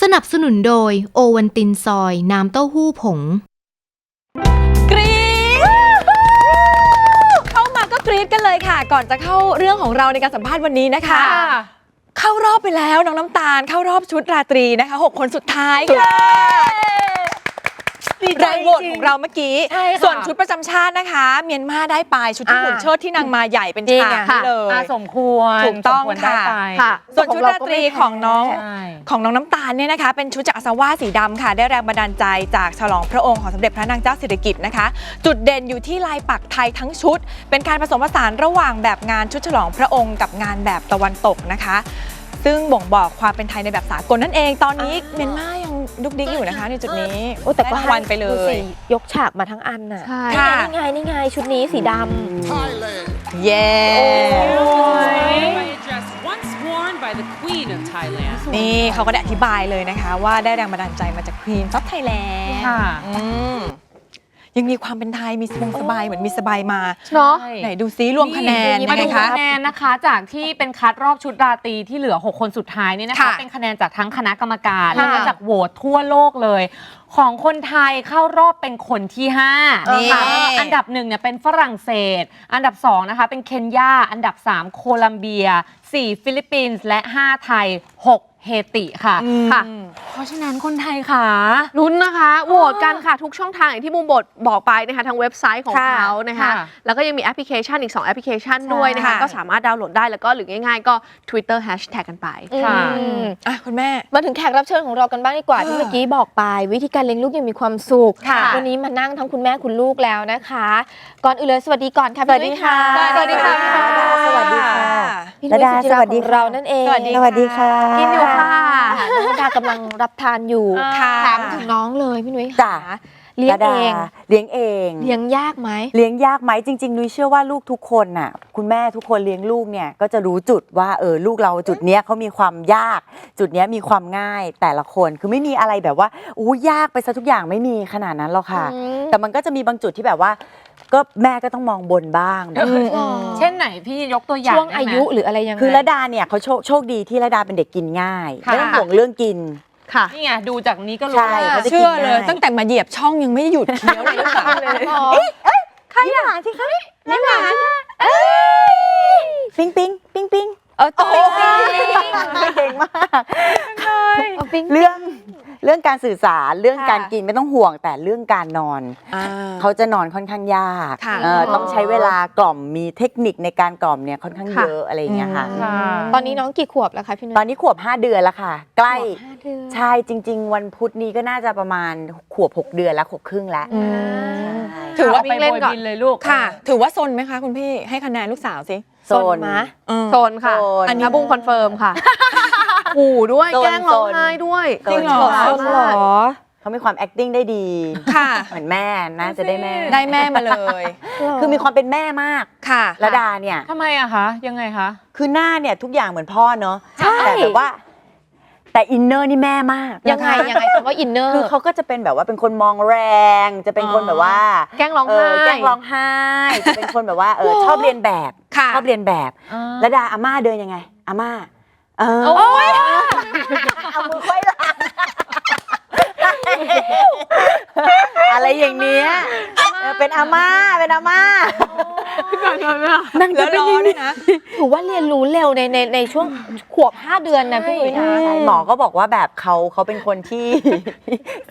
สนับสนุนโดยโอวันตินซอย น้ำเต้าหู้ผง กรี๊ดเข้ามาก็กรี๊ดกันเลยค่ะ ก่อนจะเข้าเรื่องของเราในการสัมภาษณ์วันนี้นะคะ เข้ารอบไปแล้วน้องน้ำตาลเข้ารอบชุดราตรีนะคะหกคนสุดท้ายค่ะแรงโหวตของเราเมื่อกี้ ใช่ค่ะส่วนชุดประจำชาตินะคะ เมียนมาได้ไปชุดที่อ่า หุ่นเชิดที่นางมาใหญ่เป็นจริงฉากอะให้เลย อะสมควรถูกต้องสมวรได้ค่ะ ไปค่ะส่วนชุดราตรีของน้อง ใช่ ของน้องน้ำตาลเนี่ยนะคะ เป็นชุดจากอาสาวาสีดำค่ะ ได้แรงบันดาลใจจากฉลองพระองค์ของสมเด็จพระนางเจ้าสิริกิติ์นะคะ จุดเด่นอยู่ที่ลายปักไทยทั้งชุด เป็นการผสมผสานระหว่างแบบงานชุดฉลองพระองค์กับงานแบบตะวันตกนะคะ ซึ่งบ่งบอกความเป็นไทยในแบบสากลนั่นเอง ตอนนี้เมียนมายังดุกดิกอยู่นะคะ ในจุดนี้โอ้แต่ก็ได้รางวัลไปเลดูยสิยกฉากมาทั้งอันน่ะใช่ค่ะนี่ไงนี่ไงชุดนี้สีดเย้ by a dress once worn by the Queen of Thailand. นี่เขาก็ได้อธิบายเลยนะคะ ว่าได้แรงบันดาลใจมาจากควีนซับไทยแลนด์ค่ะ ยังมีความเป็นไทยมีสบงสบายเหมือนมีสบายมาำเนาะไหนดูซิรวมคะแนนมายังไงดูคะคะแนนนะคะ จากที่เป็นคัดรอบชุดราตรีที่เหลือ 6 คนสุดท้ายนี่นะคะ ค่ะเป็นคะแนนจากทั้งคณะกรรมการค่ะแล้วก็จากโหวตทั่วโลกเลย ของคนไทยเข้ารอบเป็นคนที่5นี่ค่ะอันดับหนึ่งเนี่ยเป็นฝรั่งเศส อันดับ2นะคะเป็นเคนยา อันดับ3โคลัมเบีย4ฟิลิปปินส์และ5ไทย6 เฮติค่ะอืม ค่ะ เพราะฉะนั้นคนไทยค่ะ ลุ้นนะคะโหวตกันค่ะทุกช่องทางอย่างที่มุมบทบอกไปนะคะทางเว็บไซต์ของค่ะเขานะคะ ค่ะ แล้วก็ยังมีแอปพลิเคชันอีก 2 แอปพลิเคชันด้วยนะคะ ค่ะ ก็สามารถดาวน์โหลดได้แล้วก็หรือง่ายๆ ก็ Twitter Hashtag กันไป ค่ะ อืมอะคุณแม่ มาถึงแขกรับเชิญของเรากันบ้างดีกว่าที่เมื่อกี้บอกไป วิธีการเลี้ยงลูกยังมีความสุขค่ะวันนี้มานั่งทั้งคุณแม่คุณลูกแล้วนะคะ ก่อนอื่นเลยสวัสดีก่อนค่ะสวัสดีค่ะ สวัสดีค่ะ สวัสดีค่ะ พี่นุ้ยระดาสุจิสวัสดีของค่ะ เรานั่นเองสวัสดีสวัสดีค่ะกินอยู่ค่ะน้องระดากำลังรับทานอยู่ค่ะถามถึงน้องเลยพี่นุ้ยจ้ะค่ะ เลี้ยงระดาเอง เลี้ยงเอง เลี้ยงยากไหมเลี้ยงยากไหมจริงๆนุ้ยเชื่อว่าลูกทุกคนน่ะ คุณแม่ทุกคนเลี้ยงลูกเนี่ยก็จะรู้จุดว่าเออลูกเราจุดเนี้ยเขามีความยาก จุดเนี้ยมีความง่ายแต่ละคนคือไม่มีอะไรแบบว่าอู้ยากไปซะทุกอย่างไม่มีขนาดนั้นหรอกค่ะ อืม แต่มันก็จะมีบางจุดที่แบบว่า ก็แม่ก็ต้องมองบนบ้างแบบเช่นไหนพี่ยกตัวอย่างช่วงได้ไหม อายุหรืออะไรยังไง คือระดาเนี่ยเขาโชคโชคดีที่ระดาเป็นเด็กกินง่ายค่ะ ไม่ต้องห่วงเรื่องกิน ค่ะนี่ไงดูจากนี้ก็รู้ใช่ว่าเขาจะเชื่อเลยกินง่ายตั้งแต่มาเหยียบช่องยังไม่หยุดเคี้ยวเลยลูกสาวเลยใครหลานสิคะนี่หลานปิ๊งปิ๊งปิ๊งปิ๊งเออตัวเก่งมากเอาปิ๊งเรื่อง เรื่องการสื่อสารเรื่องค่ะการกินไม่ต้องห่วงแต่เรื่องการนอน เขาจะนอนค่อนข้างยากค่ะ เออต้องใช้เวลากล่อมมีเทคนิคในการกล่อมเนี่ยค่อนข้างเยอะอะไรอย่างเงี้ยค่ะ ค่ะ ตอนนี้น้องกี่ขวบแล้วคะพี่นุ้ยตอนนี้ขวบ 5 เดือนแล้วค่ะ ใกล้ขวบห้าเดือนใช่จริง ๆ วันพุธนี้ก็น่าจะประมาณขวบ 6 เดือนแล้วขวบครึ่งแล้วอืมใช่ ถือว่าไปวิ่งเล่นโบยก่อนบินเลยลูก ค่ะ ถือว่าซนไหมคะคุณพี่ให้คะแนนลูกสาวสิ โซนมะอืมโซนค่ะ โซน อันนี้บุ้งคอนเฟิร์มค่ะ หูด้วยโซนแกล้งร้องโซนไห้ด้วยจริงเหรอโซนเหรอ เขามีความ acting ได้ดี ค่ะ เหมือนแม่น่าจะได้แม่ ได้แม่มาเลยคือมีความเป็นแม่มากค่ะระดาเนี่ย ทำไมอะคะ ยังไงคะ คือหน้าเนี่ยทุกอย่างเหมือนพ่อเนาะใช่ แต่แบบว่า แต่อินเนอร์นี่แม่มากยังไงยังไงคำว่าอินเนอร์ คือเขาก็จะเป็นแบบว่าเป็นคนมองแรง จะเป็นคนแบบว่าแกล้งร้องเอไห้ อแกล้งร้องไห้จะเป็นคนแบบว่าเออชอบเรียนแบบค่ะ ชอบเรียนแบบระดาอาม่าเดินยังไงอาม่า เออโอ้ยเอามือไขว้หลังอะไรอย่างเนี้ยเออเป็นอาม่าเป็นอาม่า นั่งแล้จะวเป็นร้ออย่างนนี้นะ ถือว่าเรียนรู้เร็วในในในช่วงขวบ 5 เดือนนะพี่นุ้ยนะ ใช่หมอก็บอกว่าแบบเขาเขาเป็นคนที่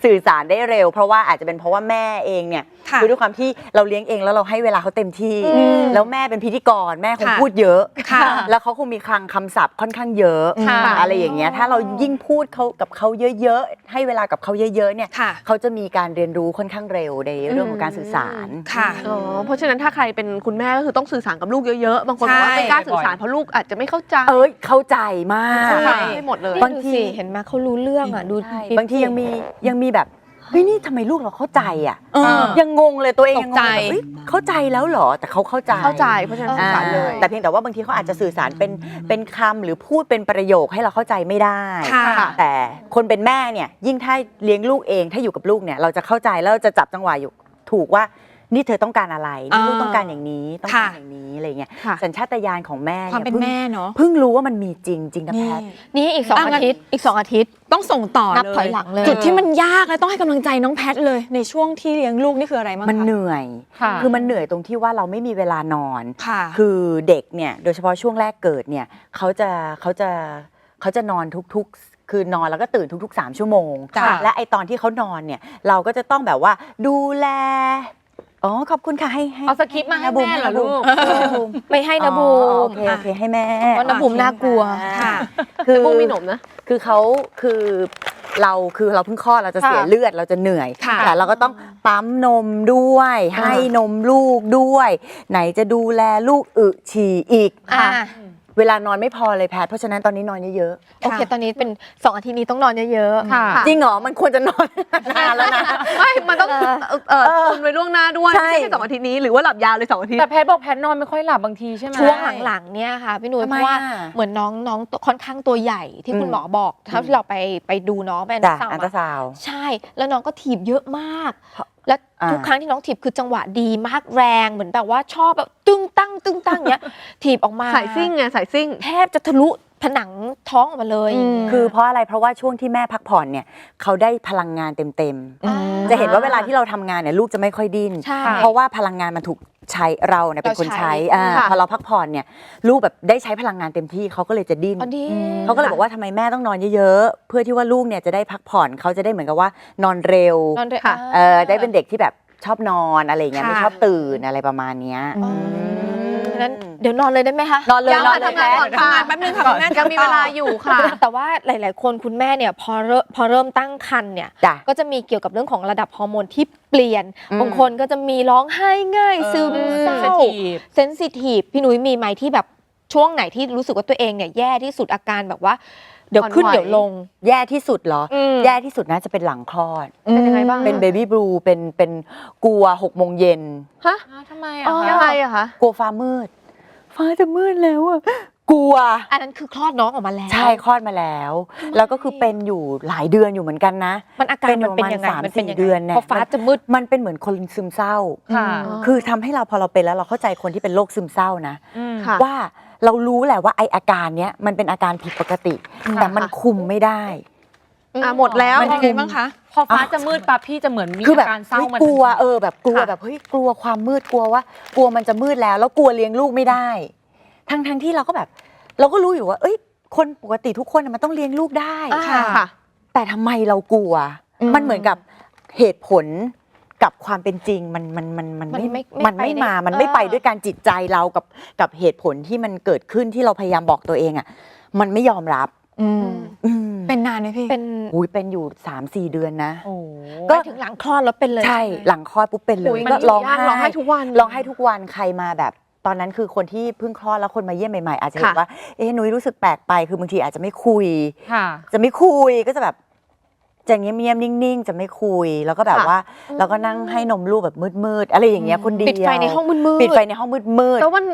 สื่อสารได้เร็ว เพราะว่าอาจจะเป็นเพราะว่าแม่เองเนี่ยค่ะอด้วยความที่เราเลี้ยงเองแล้วเราให้เวลาเขาเต็มที่ อืมแล้วแม่เป็นพิธีกรแม่คงค่ะพูดเยอะ ค่ะแล้วเขาคงมีคลังคำศัพท์ค่อนข้างเยอะค่ะ อะไรอย่างเงี้ยถ้าเรายิ่งพูดเขากับเขาเยอะๆให้เวลากับเขาเยอะๆเนี่ยค่ะ เขาจะมีการเรียนรู้ค่อนข้างเร็วในเรื่องของการสื่อสาร ค่ะ อ๋อเพราะฉะนั้นถ้าใครเป็นคุณแม่ก็คือต้องสื่อสารกับลูกเยอะๆ บางคนบอกว่าใช่ไม่กล้าสื่อสารเพราะลูกอาจจะไม่เข้าใจเอ้ยเข้าใจมากใช่ไม่หมดเลยบางทีดูสิเห็นไหมเขารู้เรื่องอะดูใช่บางทียังมียังมีแบบเฮ้ยนี่ทำไมลูกเราเข้าใจอะเออยังงงเลยตัวเองยังงตกใจงเลยเฮ้ยเข้าใจแล้วเหรอแต่เขาเข้าใจเข้าใจเพราะฉะนั้นสื่อสารเลยอ่าแต่เพียงแต่ว่าบางทีเขาอาจจะสื่อสารเป็นเป็นคำหรือพูดเป็นประโยคให้เราเข้าใจไม่ได้ค่ะแต่คนเป็นแม่เนี่ยยิ่งถ้าเลี้ยงลูกเองถ้าอยู่กับลูกเนี่ยเราจะเข้าใจแล้วเราจะจับจังหวะอยู่ถูกว่า นี่เธอต้องการอะไรนี่ลูกอ่าต้องการอย่างนี้ต้องการอย่างนี้อะไรเงี้ยค่ะสัญชาตญาณของแม่ความเป็นยพิ่งแม่เนาะเพิ่งรู้ว่ามันมีจริงจริงนะนี่แพทนี่อีกสองอะอางั้นทิตย์อีกสองอาทิตย์ต้องส่งต่อนับเลยถอยหลังเลย จุดที่มันยากและต้องให้กำลังใจน้องแพทเลยในช่วงที่เลี้ยงลูกนี่คืออะไรบ้างคะมันเหนื่อยค่ะคือมันเหนื่อยตรงที่ว่าเราไม่มีเวลานอนค่ะคือเด็กเนี่ยโดยเฉพาะช่วงแรกเกิดเนี่ยเขาจะเขาจะเขาจะนอนทุกๆคือนอนแล้วก็ตื่นทุกๆ 3 ชั่วโมงจ้ะและไอตอนที่เขานอนเนี่ย เราก็จะต้องแบบว่าดูแล อ๋อขอบคุณค่ะให้ให้เอาสคริปต์มาให้แม่เหรอลูกให้นะบูมไม่ให้นะบูอ๋อมโอเคโอเคให้แม่เพราะนะบูมน่ากลัวค่ะคือบูมมีหนมนะคือเขาคือเราคือเราเพิ่งคลอดเราจะเสียค่ะเลือดเราจะเหนื่อยค่ะแต่เราก็ต้องปั๊มนมด้วยอ่าให้นมลูกด้วย ไหนจะดูแลลูกอึฉี่อีกอ่า เวลานอนไม่พอเลยแพทย์เพราะฉะนั้นตอนนี้นอนเยอะโอเค ตอนนี้เป็นสองอาทิตย์นี้ต้องนอนเยอะๆค่ะ ๆจริงเหรอมันควรจะนอน นานแล้วนะ ไม่มันต้องเออเอ่อเออตุนไว้ล่วงหน้าด้วยใช่ ไม่ใช่แค่สองอาทิตย์นี้หรือว่าหลับยาวเลยสองอาทิตย์ แต่แพทย์บอกแพทย์นอนไม่ค่อยหลับบางทีใช่ไหม ช่วงหลังๆเนี่ยค่ะพี่หนุ่ยทำเพไมราะว่าอะเหมือนน้องน้องตัวค่อนข้างตัวใหญ่ที่คุณอืมหมอบอกเท่าที่เราไปไปดูน้องไปอันจ้ะตราซาวอันด์ตราอะซาวด์ ใช่ แล้วน้องก็ถีบเยอะมาก แล้วอ่าทุกครั้งที่น้องถีบคือจังหวะดีมากแรงเหมือนแบบว่าชอบแบบตึ้งตั้ง ตึ้งตั้งเนี้ยถีบออกมาสายซิ่งไงสายซิ่งแทบจะทะลุผนังท้องออกมาเลยอืมคือเพราะอะไรเพราะว่าช่วงที่แม่พักผ่อนเนี่ยเขาได้พลังงานเต็มอ่าๆจะเห็นว่าเวลาที่เราทำงานเนี่ยลูกจะไม่ค่อยดิ้นใช่เพราะว่าพลังงานมันถูก ใช้เราเนี่ยเป็นคนเราใช้ใช้อ่าค่ะพอเราพักผ่อนเนี่ยลูกแบบได้ใช้พลังงานเต็มที่เขาก็เลยจะดิ้นอ๋อดีเขาก็เลยบอกว่าทำไมแม่ต้องนอนเยอะๆ เพื่อที่ว่าลูกเนี่ยจะได้พักผ่อนเขาจะได้เหมือนกับว่านอนเร็ว นอนด้วยค่ะเออได้เป็นเด็กที่แบบชอบนอนอะไรอย่างเงี้ยค่ะไม่ชอบตื่นอะไรประมาณเนี้ยอ๋อมฉะ นั้นเดี๋ยวนอนเลยได้ไหมคะนอนเลยยังนอนค่ะเลยทำงานก่อนทำงานแป๊บนึงค่ะคุณแม่ยังมีเวลาอยู่ค่ะ แต่ว่าหลาย ๆ คนคุณแม่เนี่ยพอเริ่มพอเริ่มตั้งครรภ์เนี่ยจ้ะก็จะมีเกี่ยวกับเรื่องของระดับฮอร์โมนที่เปลี่ยนอืมบางคนก็จะมีร้องไห้ง่ายซึมเศร้า sensitive เซนซิทีฟพี่นุ้ยมีไหมที่แบบช่วงไหนที่รู้สึกว่าตัวเองเนี่ยแย่ที่สุดอาการแบบว่า เดี๋ยวขึ้นอ่อนไหวเดี๋ยวลง แย่ที่สุดเหรอ อืม แย่ที่สุดน่าจะเป็นหลังคลอด เป็นยังไงบ้างเป็นเบบี้บลูเป็นเป็นกลัวหกโมงเย็น ฮะอ้าวทำไมอ๋อะอคะยังไงอะคะกลัวฟ้ามืด ฟ้าจะมืดแล้วอะกลัว อันนั้นคือคลอดน้องออกมาแล้วใช่คลอดมาแล้ว แล้วก็คือเป็นอยู่หลายเดือนอยู่เหมือนกันนะ มันอาการมันเป็นยังไงประมาณมันเป็นยัง3-4เดือนไงเนี่ย พอฟ้าจะมืด มันเป็นเหมือนคนซึมเศร้า ค่ะ คือทำให้เราพอเราเป็นแล้วเราเข้าใจคนที่เป็นโรคซึมเศร้านะ อืม ค่ะ ว่าเรารู้แหละว่าไออาการเนี้ยมันเป็นอาการผิดปกติ แต่มันคุมไม่ได้ อะหมดแล้วมันยังไงบ้างคะ พอฟ้าจะมืดปั๊บพี่จะเหมือนมีคือแบอาบการเศร้าเฮ้ยมัน กลัวทันทีเออแบบกลัวแบบเฮ้ยกลัวความมืดกลัวว่า กลัวมันจะมืดแล้ว แล้วกลัวเลี้ยงลูกไม่ได้ ทั้งทั้งที่เราก็แบบ เราก็รู้อยู่ว่า เอ้ย คนปกติทุกคนน่ะมันต้องเลี้ยงลูกได้ อ่า ค่ะ แต่ทำไมเรากลัว อืม มันเหมือนกับเหตุผล กับความเป็นจริงมันมันมันมันมันไม่ไม่มันไม่ไม่ไปมาได้มันไม่เออ ไปด้วยการจิตใจเรากับกับเหตุผลที่มันเกิดขึ้นที่เราพยายามบอกตัวเองอะมันไม่ยอมรับ อืมอืมเป็นนานไหมพี่เป็นอุ้ยเป็นอยู่สามสี่เดือนนะ โอ้ก็ ก็ถึงหลังคลอดแล้วเป็นเลยใช่ไหมหลังคลอดปุ๊บเป็นเลโอ้ยยก็มันร้องยากไห้ร้องไห้ทุกวัน ร้องไห้ทุกวันใครมาแบบ ตอนนั้นคือคนที่เพิ่งคลอดแล้วคนมาเยี่ยมใหม่ๆอาจจะเห็นค่ะ ว่าเอ๊ะนุ้ยรู้สึกแปลกไปคือบางทีอาจจะไม่คุย ค่ะ จะไม่คุยก็จะแบบ จะเงียบๆนิ่งๆ จะไม่คุย แล้วก็แบบว่า แล้วก็นั่งให้นมลูกแบบมืดๆ อะไรอย่างเงี้ยคนเดียวปิดไฟในห้องมืดๆปิดไฟในห้องมืดๆ แล้วมัน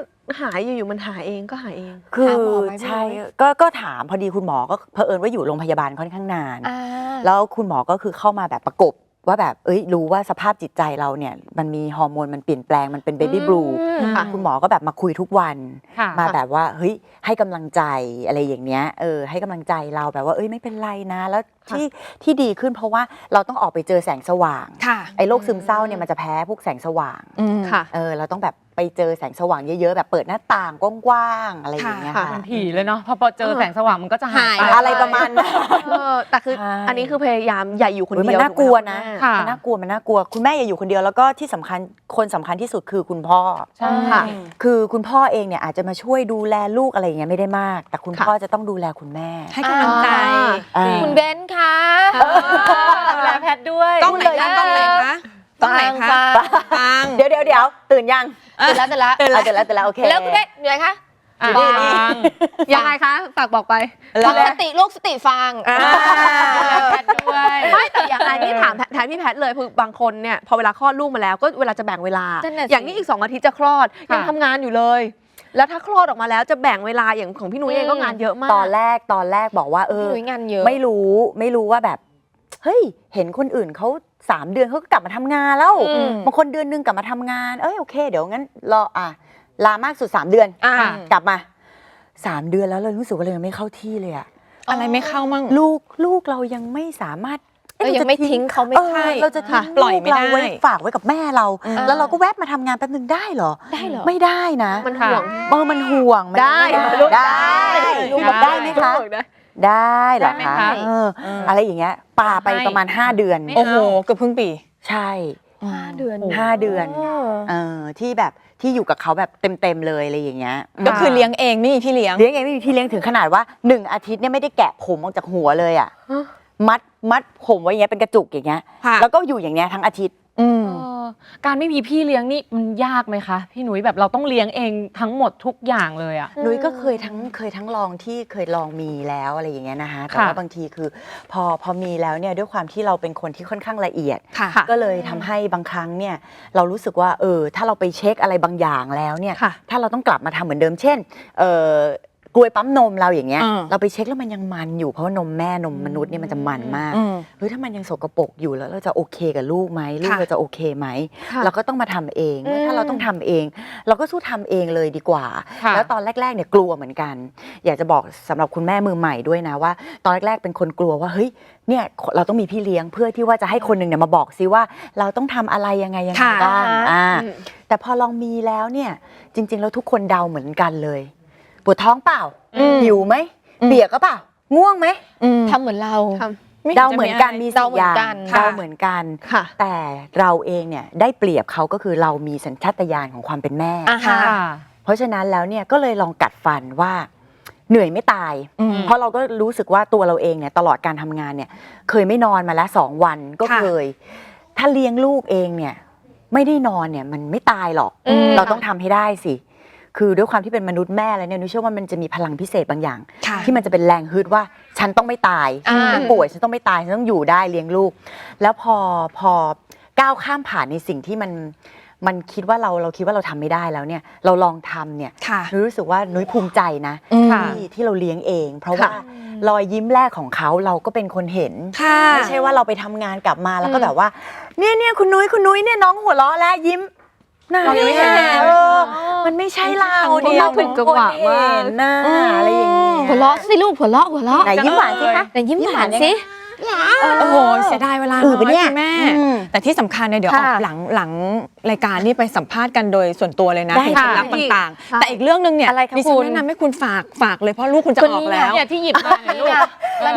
หายอยู่ๆมันหายเองก็หายเอง คือหาหมอไหมพี่ใช่นุ้ยก็ก็ถามพอดีคุณหมอก็เผอิญว่าอยู่โรงพยาบาลค่อนข้างนาน อ่า แล้วคุณหมอก็คือเข้ามาแบบประกบว่าแบบเอ้ยรู้ว่าสภาพจิตใจเราเนี่ยมันมีฮอร์โมนมันเปลี่ยนแปลงมันเป็นเบบี้บลูอืม ค่ะ คุณหมอก็แบบมาคุยทุกวัน ค่ะ มาแบบว่าเฮ้ยให้กำลังใจอะไรอย่างเนี้ยเออให้กำลังใจเราแบบว่าเอ้ยไม่เป็นไรนะ แล้ว ที่ที่ดีขึ้นเพราะว่าเราต้องออกไปเจอแสงสว่าง ค่ะ ไอ้โรคซึมเศร้าเนี่ยมันจะแพ้พวกแสงสว่างค่ะ เออเราต้องแบบไปเจอแสงสว่างเยอะๆแบบเปิดหน้าต่างกว้างๆอะไรอย่างเงี้ยค่ะค่ะมันผีเลยเนาะพอพอเจอแสงสว่างมันก็จะหายไป อะไรประมาณนั้น เออแต่คือใช่ อันนี้คือพยายามอย่าอยู่คนโอ้ยเดีมัยนวน่ากลัวนะถูกไหมค่ะ มันน่ากลัวมันน่ากลัว คุณแม่อย่าอยู่คนเดียวแล้วก็ที่สำคัญคนสำคัญที่สุดคือคุณพ่อ ใช่ ค่ะ คือคุณพ่อเองเนี่ยอาจจะมาช่วยดูแลลูกอะไรอย่างเงี้ยไม่ได้มาก แต่คุณค่ะ พ่อจะต้องดูแลคุณแม่ ให้กำลังใจ อ่า คุณเบนซ์คะดูแลแพทย์ด้วยต้องไหนคะต้องไหนคะต้องไหนคะฟังฟังเดี๋ยวเดี๋ยวเดี๋ยวตื่นยังตื่นแล้วตื่นแล้วตื่นแล้วตื่นแล้วตื่นแล้วโอเคแล้วคุณเบนซ์เหนื่อยคะอะนี่นี่ฟังยังไงคะฝากบอกไปฟังสติลูกสติฟังอ่าดูแลแพทย์ด้วยไม่แต่อย่างอันนี้ถามแทนพี่แพทย์เลยคือบางคนเนี่ยพอเวลาคลอดลูกมาแล้วก็เวลาจะแบ่งเวลานั่นน่ะสิอย่างนี้อีก2อาทิตย์จะคลอดยังค่ะทำงานอยู่เลย แล้วถ้าคลอดออกมาแล้วจะแบ่งเวลาอย่างของพี่นุ้ยเองก็งานเยอะมาก ตอนแรกตอนแรกบอกว่าเออ พี่หนุ่ยงานเยอะ ไม่รู้ไม่รู้ว่าแบบ เฮ้ย เห็นคนอื่นเขาสามเดือนเขาก็กลับมาทำงานแล้วอืมบางคนเดือนหนึงกลับมาทำงาน เอ้ยโอเค เดี๋ยวงั้นรออะลามากสุดสามเดือนอ่ากลับมาสามเดือนแล้วเรารู้สึกว่าเรายังไม่เข้าที่เลยอะอะไรไม่เข้ามั่ง ลูกลูกเรายังไม่สามารถอ๊ะ เรายังจะไม่ทิ้งเขาไม่เออใช่ เราจะทิ้งค่ะปล่อยไม่ลูกเราไว้ได้ฝากไว้กับแม่เราอืมแล้วเราก็แวบมาทำงานแป๊บนึงได้เหรอ ได้เหรอ ไม่ได้นะ มันห่วงเออมันห่วงมันได้ม่ลูกได้ได้ลูกบอกได้ไหมคะได้เหรอได้ไหมคะคะเอออะไรอย่างเงี้ยป่าไปให้ประมาณ 5 เดือนไม่โอ้โหเกือบครึ่งปี ใช่ห้าเดือนห้าเดือนเออที่แบบที่อยู่กับเขาแบบเต็มๆเลยอะไรอย่างเงี้ยก็คือเลี้ยงเองไม่มีพี่เลี้ยงเลี้ยงเองไม่มีพี่เลี้ยงถึงขนาดว่าหนึ่งอาทิตย์เนี่ยไม่ได้แกะผมออกจากหัวเลยอะฮะ มัดมัดผมไว้อย่างเงี้ยเป็นกระจุกอย่างเงี้ยค่ะแล้วก็อยู่อย่างเงี้ยทั้งอาทิตย์ อืม เออการไม่มีพี่เลี้ยงนี่มันยากไหมคะ พี่หนุ่ยแบบเราต้องเลี้ยงเองทั้งหมดทุกอย่างเลยอะ นุ้ยก็เคยทั้งเคยทั้งลองที่เคยลองมีแล้วอะไรอย่างเงี้ยนะคะแต่ค่ะ ว่าบางทีคือ พอพอมีแล้วเนี่ยด้วยความที่เราเป็นคนที่ค่อนข้างละเอียด ค่ะ ก็เลยทำให้บางครั้งเนี่ยเรารู้สึกว่าเออถ้าเราไปเช็คอะไรบางอย่างแล้วเนี่ย ค่ะ ถ้าเราต้องกลับมาทำเหมือนเดิม เช่นเออ กลวยปั๊มนมเราอย่างเงี้ย อ่า เราไปเช็คแล้วมันยังมันอยู่เพราะว่านมแม่นมมนุษย์เนี่ยมันจะมันมากอืม เฮ้ยถ้ามันยังสกปรกอยู่แล้วเราจะโอเคกับลูกไหมลูกค่ะเราจะโอเคไหมค่ะเราก็ต้องมาทำเองอืมถ้าเราต้องทำเอง เราก็สู้ทำเองเลยดีกว่า ค่ะ แล้วตอนแรกๆเนี่ยกลัวเหมือนกัน อยากจะบอกสำหรับคุณแม่มือใหม่ด้วยนะว่า ตอนแรกๆเป็นคนกลัวว่าเฮ้ยเนี่ยเราต้องมีพี่เลี้ยงเพื่อที่ว่าจะให้คนหนึ่งเนี่ยมาบอกซิว่า เราต้องทำอะไรยังไงยังไงค่ะ บ้างอ่า อืม แต่พอลองมีแล้วเนี่ยจริง ๆ แล้วทุกคนเดาเหมือนกันเลยป วดท้องเปล่าอืม หิวไหมอืมเปียกก็เปล่าง่วงไหมอืมทำเหมือนเราทไม่เดาเหมือนกันมีเดาสี่เหมืออนย่างกันเดาค่ะเหมือนกัน ค่ะ แต่เราเองเนี่ยได้เปรียบเขาก็คือเรามีสัญชาตญาณของความเป็นแม่ อ่าฮะค่ะเพราะฉะนั้นแล้วเนี่ยก็เลยลองกัดฟันว่าเหนื่อยไม่ตาย อืม เพราะเราก็รู้สึกว่าตัวเราเองเนี่ยตลอดการทำงานเนี่ย เคยไม่นอนมาแล้วสองวันก็ค่ะ เคย ถ้าเลี้ยงลูกเองเนี่ย ไม่ได้นอนเนี่ยมันไม่ตายหรอก อืม เราต้องทำให้ได้สิ คือด้วยความที่เป็นมนุษย์แม่แล้วเนี่ยนุ้ยเชื่อว่ามันจะมีพลังพิเศษบางอย่าง ค่ะ ที่มันจะเป็นแรงฮึดว่า ฉันต้องไม่ตายอ่าฉันไม่ป่วยฉันต้องไม่ตายฉันต้องอยู่ได้เลี้ยงลูก แล้วพอพอก้าวข้ามผ่านในสิ่งที่มันมันคิดว่าเราเราคิดว่าเราทำไม่ได้แล้วเนี่ยเราลองทำเนี่ย ค่ะ นุ้ยรู้สึกว่านุ้ยภูมิใจนะอืมที่ที่เราเลี้ยงเอง เพราะว่ารอยยิ้มแรกของเขาเราก็เป็นคนเห็น ค่ะ ไม่ใช่ว่าเราไปทำงานกลับมาแล้วก็แบบว่า เนี่ยเนี่ยคุณนุ้ยคุณนุ้ยเนี่ยน้องหัวเราะแล้วยิ้มไหน เรายังไม่เห็นเออมันไม่ใช่เราเดียวเราเป็นคนเห็นนะอะไรอย่างเงี้ยหัวเราะสิลูกหัวเราะหัวเราะไหนยิ้มหวานสิคะแต่ยิ้มหวานสิโอ้โหเสียดายเวลาเออปะเนี่ยคุณแม่อืมแต่ที่สำคัญเนี่ยเดี๋ยวอค่ะอกหลังหลังรายการนี่ไปสัมภาษณ์กันโดยส่วนตัวเลยนะได้ถึงเคล็ดค่ะลับต่างค่ะๆแต่อีกเรื่องหนึ่งเนี่ยอะไรคะดิฉันคุณแนะนำให้คุณฝากฝากเลยเพราะลูกคุณจะคนอนี้อกแล้วเนี่ยที่หยิบมาเนี่ย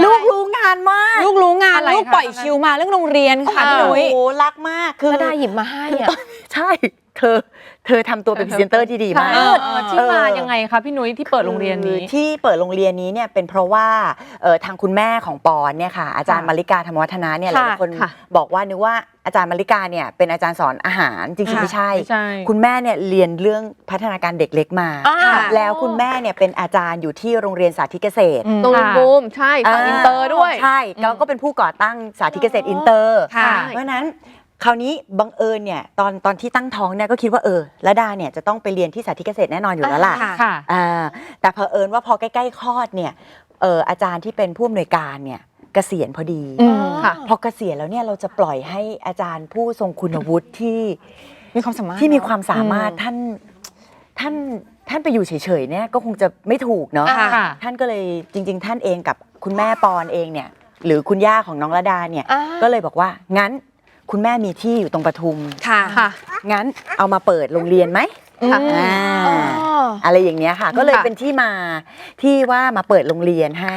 ลูกลูกรู้งานมาก ลูกรู้งานอะไรลูกคะปล่อยคิวมาเรื่องโรงเรียนค่ะพี่โอ้นุ้ยโหรักมากคือก็ได้หยิบมาให้อะใช่ เธอ เธอทำตัวเป็นพรีเซนเตอร์ที่ดีมาก เออเออที่มาเออยังไงคะพี่นุ้ยที่เปิดโรงเรียนนี้ คือที่เปิดโรงเรียนนี้เนี่ยเป็นเพราะว่าเอ่อทางคุณแม่ของปอนเนี่ยค่ะ อาจารย์ค่ะมาริกาธรรมวัฒนะเนี่ยหค่ะลายๆคนค่ะบอกว่านึกว่าอาจารย์มาริกาเนี่ยเป็นอาจารย์สอนอาหารจริงๆค่ะไม่ใช่ ไม่ใช่คุณแม่เนี่ยเรียนเรื่องพัฒนาการเด็กเล็กมา อ่า แล้วคุณแม่เนี่ยเป็นอาจารย์อยู่ที่โรงเรียนสาธิตเกษตรอืมตรงบูมใช่ฝั่งอินเตอร์ด้วย ใช่แล้วก็เป็นผู้ก่อตั้งสาธิตเกษตรอินเตอร์ค่ะ เพราะฉะนั้น คราวนี้บังเอิญเนี่ยตอนตอนที่ตั้งท้องเนี่ยก็คิดว่าเออระดาเนี่ยจะต้องไปเรียนที่สาธิตเกษตรแน่นอนอยู่แล้วล่ะค่ะค่ะ อ่าแต่เผอิญว่าพอใกล้ๆคลอดเนี่ยเอออาจารย์ที่เป็นผู้อำนวยการเนี่ยเกษียณพอดี อืมค่ะ พอเกษียณแล้วเนี่ยเราจะปล่อยให้อาจารย์ผู้ทรงคุณวุฒิที่มีความสามารถที่มีความสามารถอืท่านท่านท่านไปอยู่เฉยๆเนี่ยก็คงจะไม่ถูกเนาะค่ะค่ะ ท่านก็เลยจริง ๆ ท่านเองกับคุณแม่ปอนเองเนี่ยหรือคุณย่าของน้องระดาเนี่ยอ่า ก็เลยบอกว่างั้น คุณแม่มีที่อยู่ตรงปทุม ค่ะ ค่ะ งั้นเอามาเปิดโรงเรียนไหมค่ะอ่าอ๋ออะไรอย่างเงี้ยค่ะ ก็เลยค่ะเป็นที่มาที่ว่ามาเปิดโรงเรียนให้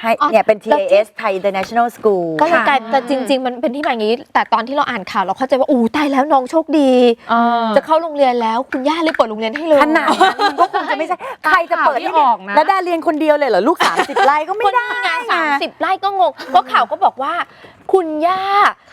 ให้อ๋อเนี่ยเป็น แล้วที่ TAS Thai International School ก็เลยค่ะ กลายแต่จริง ๆ มันเป็นที่มาอย่างนี้ แต่ตอนที่เราอ่านข่าวเราเข้าใจว่าอู้ตายแล้วน้องโชคดีเออจะเข้าโรงเรียนแล้วคุณย่าเลยเปิดโรงเรียนให้เลย ขนาดนั้นมันก็คงจะไม่ใช่ ใครจะเปิดข่าวที่ให้เรียออกนะ แล้วได้เรียนคนเดียวเลยเหรอ ลูก 30ไร่ก็ไม่ได้ไงไงสามสิบไร่ก็งง เพราะข่าวก็บอกว่า คุณย่า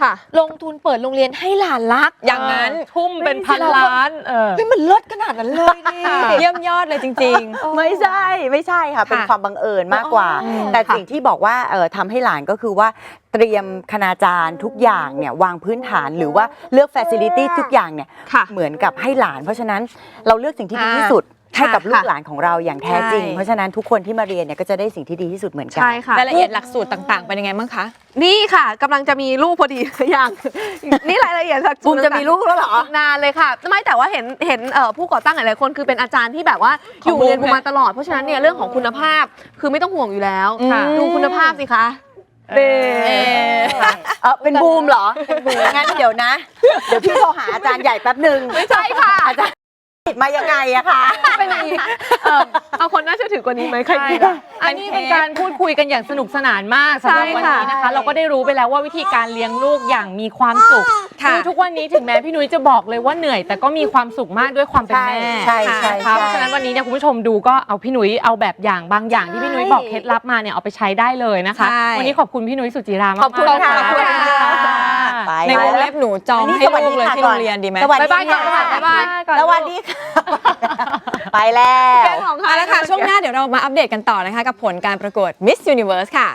ค่ะ ลงทุนเปิดโรงเรียนให้หลานรัก อย่างนั้นทุ่มเป็นพันล้านเออเฮ้ยมันเลิศขนาดนั้นเลยดิเยี่ยมยอดเลยจริงไม่ใช่ไม่ใช่ค่ะ เป็นความบังเอิญมากกว่าอ๋อแต่สิ่งที่บอกว่าเออทำให้หลานก็คือว่าเตรียมคณาจารย์ทุกอย่างเนี่ยวางพื้นฐานหรือว่าเลือก Facility ทุกอย่างเนี่ยค่ะเหมือนกับให้หลาน เพราะฉะนั้นเราเลือกสิ่งที่ดีที่สุด ให้กับลูกหลานของเราอย่างแท้จริง ใช่ เพราะฉะนั้นทุกคนที่มาเรียนเนี่ยก็จะได้สิ่งที่ดีที่สุดเหมือนกัใช่ค่ะๆรายละเอียดหลักสูตรต่างๆ เป็นยังไงบ้างคะ นี่ค่ะกำลังจะมีลูกพอดี อย่าง นี่รายละเอียดหลักสูตรบูมจะมีลูกแล้วเหรอ นานเลยค่ะไม่แต่ว่าเห็นเห็นเอ่อผู้ก่อตั้งหลายๆคนคือเป็นอาจารย์ที่แบบว่าขอองยู่เรียนบูบูมมมาตลอดเพราะฉะนั้นเนี่ยเรื่องของคุณภาพคือไม่ต้องห่วงอยู่แล้วค่ะ ดูคุณภาพสิคะเออเออเป็นบูมเหรองั้นเดี๋ยวนะ เดี๋ยวพี่โทรหาอาจารย์ใหญ่แป๊บหนึ่ง ไม่ใช่ค่ะ อาจารย์ ติดมายังไงอะคะ เป็นอย่างนี้เอ่อเอาคนน่าเชื่อถือกว่านี้ไหมใครใช่ดีค่ะล่ะ อันนี้เป็นการพูดคุยกันอย่างสนุกสนานมากสำหรับวันนี้นะคะ เราก็ได้รู้ไปแล้วว่าวิธีการเลี้ยงลูกอย่างมีความสุขค่ะคือทุกวันนี้ถึงแม้พี่นุ้ยจะบอกเลยว่าเหนื่อย แต่ก็มีความสุขมากด้วยความเป็นแม่ใช่ใช่นะใช่ คะเพราะฉะนั้นวันนี้เนี่ยคุณผู้ชมดูก็เอาพี่นุ้ยเอาแบบอย่างบางอย่างที่พี่นุ้ยบอกเคล็ดลับมาเนี่ยเอาไปใช้ได้เลยนะคะ ใช่ วันนี้ขอบคุณพี่นุ้ยสุจิรามากๆขอบคุณค่ะนขอบคุณค่ะ ไปในวงเล็บหนูจองให้ลูกเลยที่โรงเรียนดีไหม สวัสดีบ๊ายบายก่อนค่ะบ๊ายบายสวัสดีค่ะไปแล้วแอมาแล้วค่ะ ช่วงหน้าเดี๋ยวเรามาอัปเดตกันต่อนะคะ กับผลการประกวด Miss Universe ค่ะ